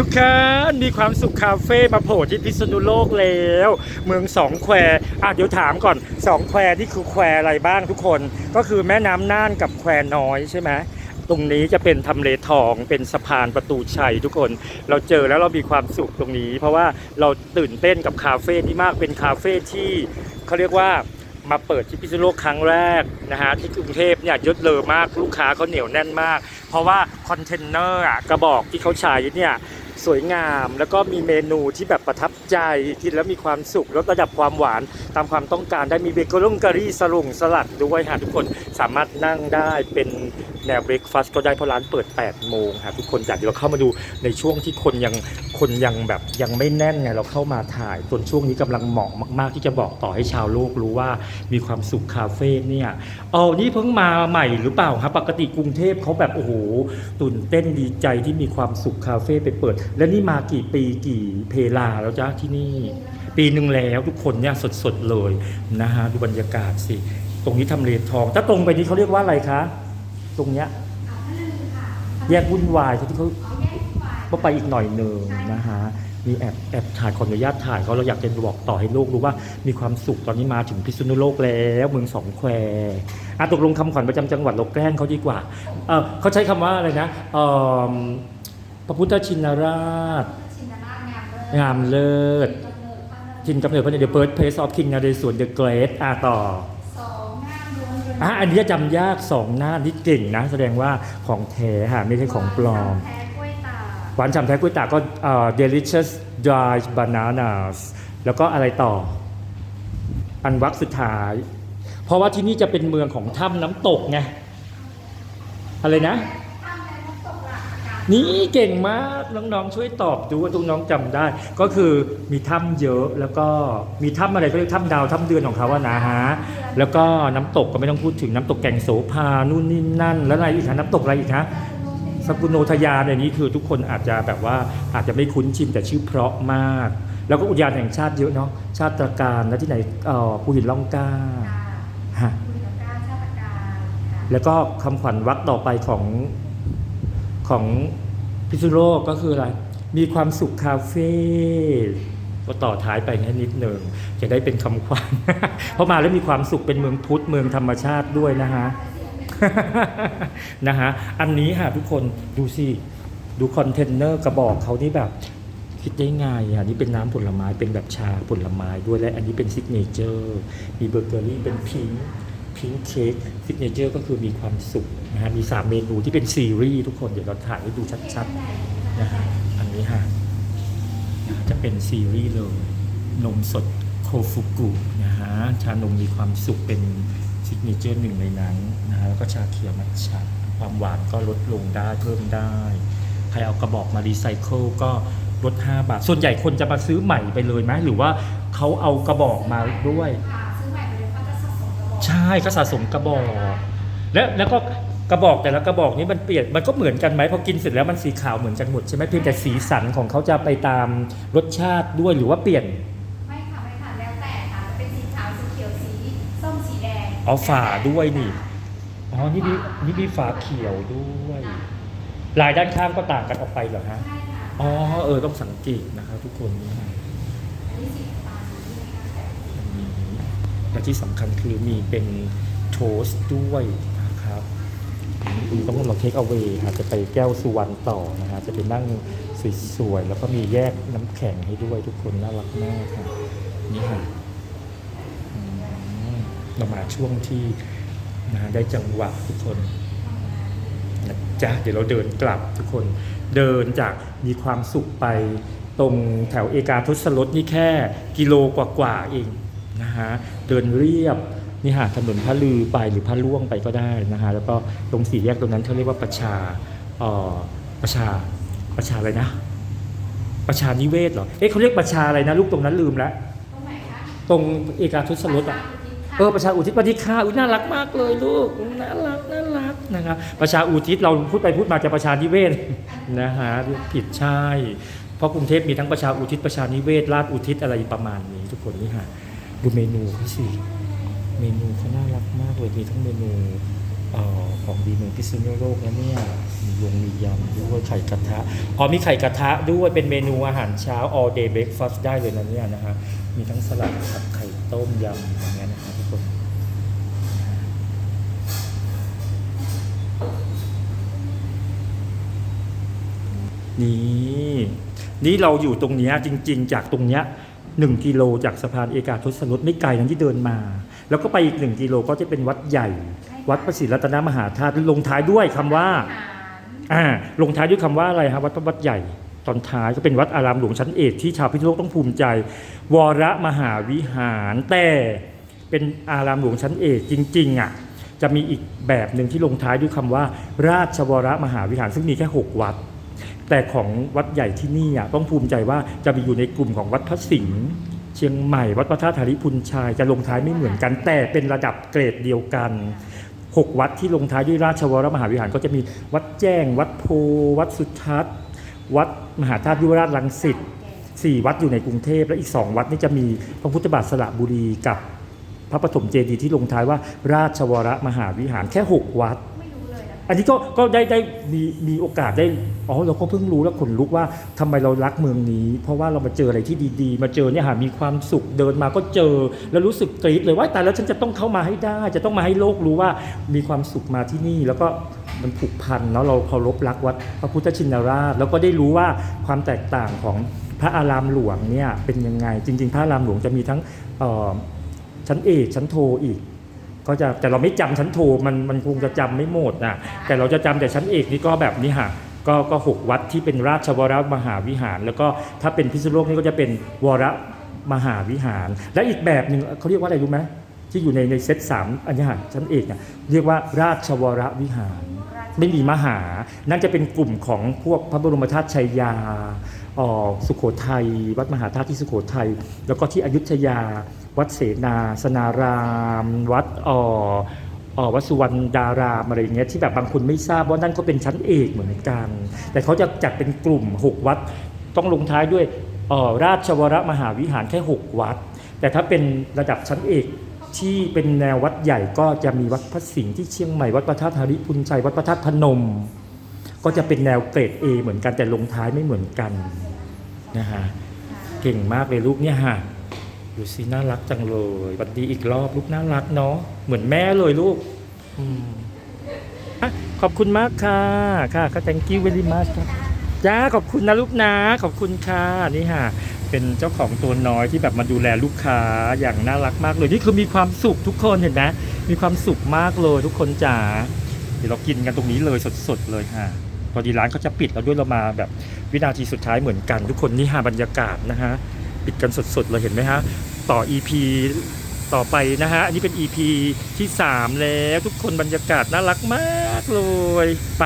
ทุกคนมีความสุขคาเฟ่มาโผล่ที่พิษณุโลกแล้ว เมืองสองแควอะเดี๋ยวถามก่อนสองแควนี่คือแควอะไรบ้างทุกคน ก็คือแม่น้ำน่านกับแควน้อยใช่ไหมตรงนี้จะเป็นทำเลทองเป็นสะพานประตูชัยทุกคน เราเจอแล้วเรามีความสุขตรงนี้ เพราะว่าเราตื่นเต้นกับคาเฟ่นี้มากเป็นคาเฟ่ที่เขาเรียกว่ามาเปิดที่พิษณุโลกครั้งแรกนะฮะที่กรุงเทพเนี่ยยศเลอมากลูกค้าเขาเหนียวแน่นมาก เพราะว่าคอนเทนเนอร์อะกระบอกที่เขาใช้เนี่ย สวยงาม แล้วก็มีเมนูที่แบบประทับใจกินแล้วมีความสุขลดระดับความหวานตามความต้องการได้มีเบเกอรี่กะรี่สลุงสลัดด้วยฮะทุกคนสามารถนั่งได้เป็น แนวเบรกฟาสก็ได้เพราะร้านเปิด 8 โมงฮะทุกคนจากที่เราเข้ามาดูในช่วงที่คนยังคนยังแบบยังไม่แน่นไงเราเข้ามาถ่ายส่วนช่วงนี้กำลังเหมาะมาก ๆ ที่จะบอกต่อให้ชาวโลกรู้ว่ามีความสุขคาเฟ่เนี่ยอ๋อนี่เพิ่งมาใหม่หรือเปล่าครับปกติกรุงเทพเขาแบบโอ้โหตื่นเต้นดีใจที่มีความสุขคาเฟ่ไปเปิด และนี่มากี่ปีกี่เพลาแล้วจ้าที่นี่ ปีหนึ่งแล้วทุกคนเนี่ยสดๆเลยนะฮะดูบรรยากาศสิตรงนี้ทำเลทองถ้าตรงไปนี้เขาเรียกว่าอะไรคะ ตรงเนี้ยแยกวุ่นวายที่เขาก็ไปอีกหน่อยหนึ่งนะฮะมีแอบแอบถ่ายขออนุญาตถ่ายเขาเราอยากจะบอกต่อให้โลกรู้ว่ามีความสุขตอนนี้มาถึงพิษณุโลกแล้วเมืองสองแควอะตกลงคำขวัญประจำจังหวัดเราแกล้งเขาดีกว่าเออเขาใช้คำว่าอะไรนะเออพระพุทธชินราชชินราชงามเลิศงามเลิศทินกำเนิดพระเดช The Birthplace of King นเรศวร The Great อะต่อสองงามล้วนเรื อะอันนี้จำยากสองหน้านี่เก่งนะ แสดงว่าของแท้ค่ะไม่ใช่ของปลอม แท้กล้วยตากหวานฉ่ำแท้กุ้ยตากก็เอ่อ delicious dried bananas แล้วก็อะไรต่อ อันวักสุดท้าย เพราะว่าที่นี่จะเป็นเมืองของถ้ำน้ำตกไง อะไรนะ นี่เก่งมากน้องๆช่วยตอบดูว่าทุกน้องจำได้ ก็คือมีถ้ำเยอะแล้วก็มีถ้ำอะไรก็เรียกถ้ำดาวถ้ำเดือนของเขาอะนะฮะแล้วก็น้ำตกก็ไม่ต้องพูดถึงน้ำตกแก่งโสภานู่นนี่นั่น แล้วอะไรอีกฮะน้ำตกอะไรอีกฮะสกุลโนทยานในนี้คือทุกคนอาจจะแบบว่าอาจจะไม่คุ้นชินแต่ชื่อเพราะมาก แล้วก็อุทยานแห่งชาติเยอะเนาะชาติตรการและที่ไหนเอ่อภูหินล่องกล้าฮะคุยกับการชาติการค่ะแล้วก็คำขวัญวักต่อไปของ ของพิซซุโลกก็คืออะไร มีความสุขคาเฟ่ก็ต่อท้ายไปแค่นิดหนึ่งจะได้เป็นคำขวัญเพราะมาแล้วมีความสุขเป็นเมืองพุทธเมืองธรรมชาติด้วยนะฮะนะฮะอันนี้ค่ะทุกคนดูสิดูคอนเทนเนอร์กระบอกเขานี่แบบคิดได้ไงอะนี่เป็นน้ำผลไม้เป็นแบบชาผลไม้ด้วยและอันนี้เป็นซิกเนเจอร์มีเบเกอรี่เป็นพิง พิงค์เค้กซิกเนเจอร์ก็คือมีความสุขนะฮะมี 3 เมนูที่เป็นซีรีส์ทุกคนเดี๋ยวเราถ่ายให้ดูชัดๆนะฮะอันนี้ฮะนะจะเป็นซีรีส์เลยนมสดโคฟุกุนะฮะชานมมีความสุขเป็นซิกเนเจอร์หนึ่งในนั้นนะฮะแล้วก็ชาเขียวมัทฉะความหวานก็ลดลงได้เพิ่มได้ ใครเอากระบอกมารีไซเคิลก็ลด 5 บาท ส่วนใหญ่คนจะมาซื้อใหม่ไปเลยไหมหรือว่าเขาเอากระบอกมาด้วย ใช่ก็สะสมกระบอก แล้วแล้วก็กระบอกแต่ละกระบอกนี้มันเปลี่ยนมันก็เหมือนกันไหมพอกินเสร็จแล้วมันสีขาวเหมือนกันหมดใช่ไหมเพียงแต่สีสันของเขาจะไปตามรสชาติด้วยหรือว่าเปลี่ยนไม่ค่ะไม่ค่ะแล้วแต่ค่ะจะเป็นสีขาวสีเขียวสีส้มสีแดงอ๋อฝาด้วยนี่อ๋อนี่มีนี่มีฝาเขียวด้วย ลายด้านข้างก็ต่างกันออกไปเหรอฮะใช่ค่ะอ๋อเออต้องสังเกตนะครับทุกคนนี่ฮะอันนี้สีฟ้าสีนี้ค่ะ อันนี้ และที่สำคัญคือมีเป็นโทสต์ด้วยนะครับอืมต้องเราเทคเอาเวค่ะจะไปแก้วสุวรรณต่อนะฮะจะไปนั่งสวยๆ แล้วก็มีแยกน้ำแข็งให้ด้วยทุกคนน่ารักมากค่ะ นี่ค่ะมเรามาช่วงที่นะได้จังหวะทุกคนนะจ๊ะเดี๋ยวเราเดินกลับทุกคนเดินจากมีความสุขไปตรงแถวเอกาทศรถนี่แค่กิโลกว่าๆเอง นะฮะเดินเรียบนี่ฮะถนนพระลือไปหรือพระล่วงไปก็ได้นะฮะแล้วก็ตรงสี่แยกตรงนั้นเขาเรียกว่าประชาเอ่อประชาประชาอะไรนะ ประชานิเวศเหรอเอ๊ะเขาเรียกประชาอะไรนะลูกตรงนั้นลืมแล้วตรงไหนคะตรงเอกาทศรถอะเออประชาอุทิศปฏิฆาอุ้ยน่ารักมากเลยลูกน่ารักน่ารักนะครับประชาอุทิศเราพูดไปพูดมาจะประชานิเวศนะฮะผิดใช่ เพราะกรุงเทพมีทั้งประชาอุทิศประชานิเวศราชอุทิศอะไรประมาณนี้ทุกคนนี่ฮะ ดูเมนูเขาสิ เมนูเขาน่ารักมากเลยมีทั้งเมนูออของดีเมืองพิษณุโลกแล้วเนี่ยมียงมียำด้วยไข่กระทะอ๋อมีไข่กระทะด้วยเป็นเมนูอาหารเช้า all day breakfast ได้เลยนะเนี่ยนะฮะมีทั้งสลัดผัดไข่ต้มยำอย่างเงี้ยนะครับทุกคนนี่นี่เราอยู่ตรงเนี้ยจริง ๆ จากตรงเนี้ย หนึ่งกิโลจากสะพานเอกาทศรสไม่ไกลนั้นที่เดินมา แล้วก็ไปอีกหนึ่งกิโลก็จะเป็นวัดใหญ่ วัดพระศรีรัตนมหาธาตุลงท้ายด้วยคำว่าอ่าลงท้ายด้วยคำว่าอะไรครับวัดพระวัดใหญ่ตอนท้ายก็เป็นวัดอารามหลวงชั้นเอกที่ชาวพิษณุโลกต้องภูมิใจ วรมหาวิหารแต่เป็นอารามหลวงชั้นเอกจริงๆอะจะมีอีกแบบหนึ่งที่ลงท้ายด้วยคำว่า ราชวรมหาวิหารซึ่งมีแค่ 6 วัด แต่ของวัดใหญ่ที่นี่อะต้องภูมิใจว่าจะมีอยู่ในกลุ่มของวัดพระสิงห์เชียงใหม่ วัดพระธาตุธาริพุนชัยจะลงท้ายไม่เหมือนกัน แต่เป็นระดับเกรดเดียวกันหกวัดที่ลงท้ายด้วยราชวรมหาวิหารก็จะมีวัดแจ้ง วัดโพวัดสุทัศน์วัดมหาธาตุยุวราชรังสิตสี่วัดอยู่ในกรุงเทพและอีกสองวัดนี่จะมีพระพุทธบาทสระบุรีกับพระปฐมเจดีย์ที่ลงท้ายว่าราชวรมหาวิหารแค่หกวัด อันนี้ก็ก็ได้ได้มีมีโอกาสได้อ๋อเราก็เพิ่งรู้แล้วขนลุกว่าทำไมเรารักเมืองนี้ เพราะว่าเรามาเจออะไรที่ดีๆ มาเจอเนี่ยหามีความสุขเดินมาก็เจอแล้วรู้สึกกรี๊ดเลยว่าแต่แล้วฉันจะต้องเข้ามาให้ได้ จะต้องมาให้โลกรู้ว่ามีความสุขมาที่นี่ แล้วก็มันผูกพันเนาะเราเคารพรักวัดพระพุทธชินราช แล้วก็ได้รู้ว่าความแตกต่างของพระอารามหลวงเนี่ยเป็นยังไงจริง ๆ พระอารามหลวงจะมีทั้งชั้นเอกชั้นโทอีก ก็จะแต่เราไม่จำชั้นโทมันมันคงจะจำไม่หมดนะแต่เราจะจำแต่ชั้นเอกนี่ก็แบบนี้ค่ะก็ก็หกวัดที่เป็นราชวรมหาวิหาร แล้วก็ถ้าเป็นพิษณุโลกนี่ก็จะเป็นวรมหาวิหาร และอีกแบบหนึ่งเขาเรียกว่าอะไรรู้ไหมที่อยู่ในในเซตสามอันนี้ค่ะชั้นเอกเนี่ยเรียกว่าราชวรวิหาร ไม่มีมหา นั่นจะเป็นกลุ่มของพวกพระบรมธาตุชัยยา ออสุโขทัย วัดมหาธาตุที่สุโขทัย แล้วก็ที่อยุธยา วัดเสนาสนาราม วัดอ่อวัดสุวรรณดารามอะไรอย่างเงี้ยที่แบบบางคนไม่ทราบว่านั่นก็เป็นชั้นเอกเหมือนกัน แต่เขาจะจัดเป็นกลุ่ม 6 วัด ต้องลงท้ายด้วยออราชวรมหาวิหารแค่ 6 วัด แต่ถ้าเป็นระดับชั้นเอกที่เป็นแนววัดใหญ่ก็จะมีวัดพระสิงห์ที่เชียงใหม่วัดพระธาตุธริพุนชัยวัดพระธาตุพนม ก็จะเป็นแนวเกรด A เหมือนกันแต่ลงท้ายไม่เหมือนกันนะฮะเก่งมากเลยลูกเนี่ยฮะดูสิน่ารักจังเลยวันดีอีกรอบลูกน่ารักเนาะเหมือนแม่เลยลูกอืมอะขอบคุณมากค่ะค่ะก็ thank you very much ครับจ้าขอบคุณนะลูกนะขอบคุณค่ะนี่ฮะเป็นเจ้าของตัวน้อยที่แบบมาดูแลลูกค้าอย่างน่ารักมากเลยนี่คือมีความสุขทุกคนเห็นไหมมีความสุขมากเลยทุกคนจ๋าเดี๋ยวเรากินกันตรงนี้เลยสดๆเลยฮะ อดีร้านเขาจะปิดแล้วด้วยเรามาแบบวินาทีสุดท้ายเหมือนกัน ทุกคนนี่ฮะบรรยากาศนะฮะปิดกันสดๆเราเห็นไหมฮะต่อ EP ต่อไปนะฮะอันนี้เป็น EP ที่ 3 แล้วทุกคนบรรยากาศน่ารักมากเลยไป